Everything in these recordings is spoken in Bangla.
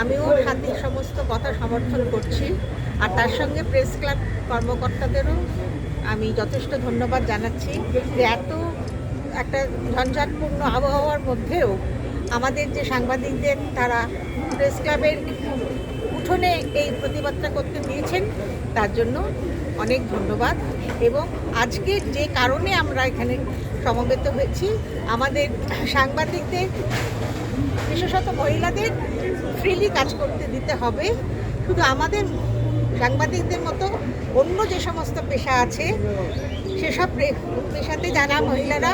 আমিও হাতির সমস্ত কথা সমর্থন করছি। আর তার সঙ্গে প্রেস ক্লাব কর্মকর্তাদেরও আমি যথেষ্ট ধন্যবাদ জানাচ্ছি যে এত একটা ঝঞ্ঝাটপূর্ণ আবহাওয়ার মধ্যেও আমাদের যে সাংবাদিকদের তারা প্রেস ক্লাবের উঠোনে এই প্রতিবাদটা করতে দিয়েছেন, তার জন্য অনেক ধন্যবাদ। এবং আজকে যে কারণে আমরা এখানে সমবেত হয়েছি, আমাদের সাংবাদিকদের বিশেষত মহিলাদের ফ্রিলি কাজ করতে দিতে হবে। শুধু আমাদের সাংবাদিকদের মতো অন্য যে সমস্ত পেশা আছে সেসব পেশাতে যারা মহিলারা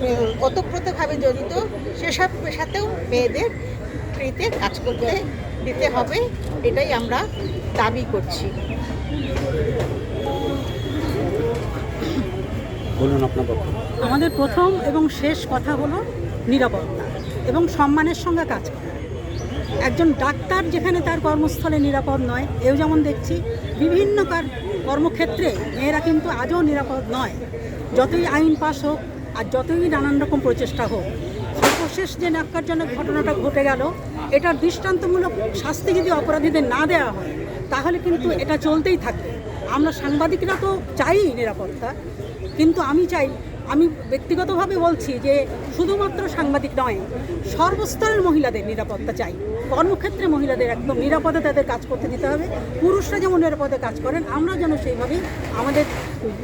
উম, ওতপ্রোতভাবে জড়িত সেসব পেশাতেও মেয়েদের ফ্রিতে কাজ করতে দিতে হবে এটাই আমরা দাবি করছি। বলুন আপনার আমাদের প্রথম এবং শেষ কথা হলো নিরাপত্তা। এবং সম্মানের সঙ্গে কাজ করা। একজন ডাক্তার যেখানে তার কর্মস্থলে নিরাপদ নয়, এও যেমন দেখছি, বিভিন্ন কার কর্মক্ষেত্রে মেয়েরা কিন্তু আজও নিরাপদ নয়। যতই আইন পাস হোক আর যতই নানান রকম প্রচেষ্টা হোক, সর্বশেষ যে ন্যাক্কারজনক ঘটনাটা ঘটে গেল, এটার দৃষ্টান্তমূলক শাস্তি যদি অপরাধীদের না দেওয়া হয়, তাহলে কিন্তু এটা চলতেই থাকবে। আমরা সাংবাদিকরা তো চাই নিরাপত্তা, কিন্তু আমি চাই আমি ব্যক্তিগতভাবে বলছি যে শুধুমাত্র সাংবাদিক নয়, সর্বস্তরের মহিলাদের নিরাপত্তা চাই। কর্মক্ষেত্রে মহিলাদের একদম নিরাপদে তাদের কাজ করতে দিতে হবে। পুরুষরা যেমন নিরাপদে কাজ করেন, আমরা যেন সেইভাবেই আমাদের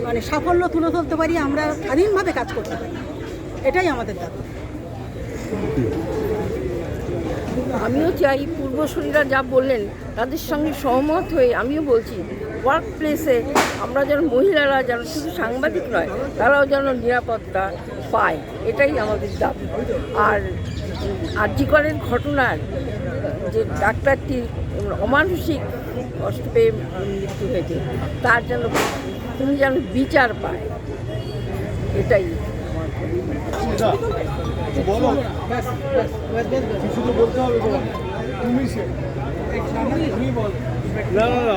মানে সাফল্য তুলে ধরতে পারি, আমরা স্বাধীনভাবে কাজ করতে পারি। এটাই আমাদের দাবি। আমিও চাই পূর্বসূরীরা যা বললেন, তাদের সঙ্গে সহমত হয়ে আমিও বলছি ওয়ার্ক প্লেসে আমরা যেন মহিলারা যেন শুধু সাংবাদিক নয়, তারাও যেন নিরাপত্তা পায়, এটাই আমাদের দাবি। আর আর্যিকরের ঘটনার যে ডাক্তারটি অমানসিক কষ্ট পেয়ে মৃত্যু হয়েছে, তার যেন তুমি যেন বিচার পায়, এটাই না না না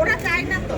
ওরা চায় না তো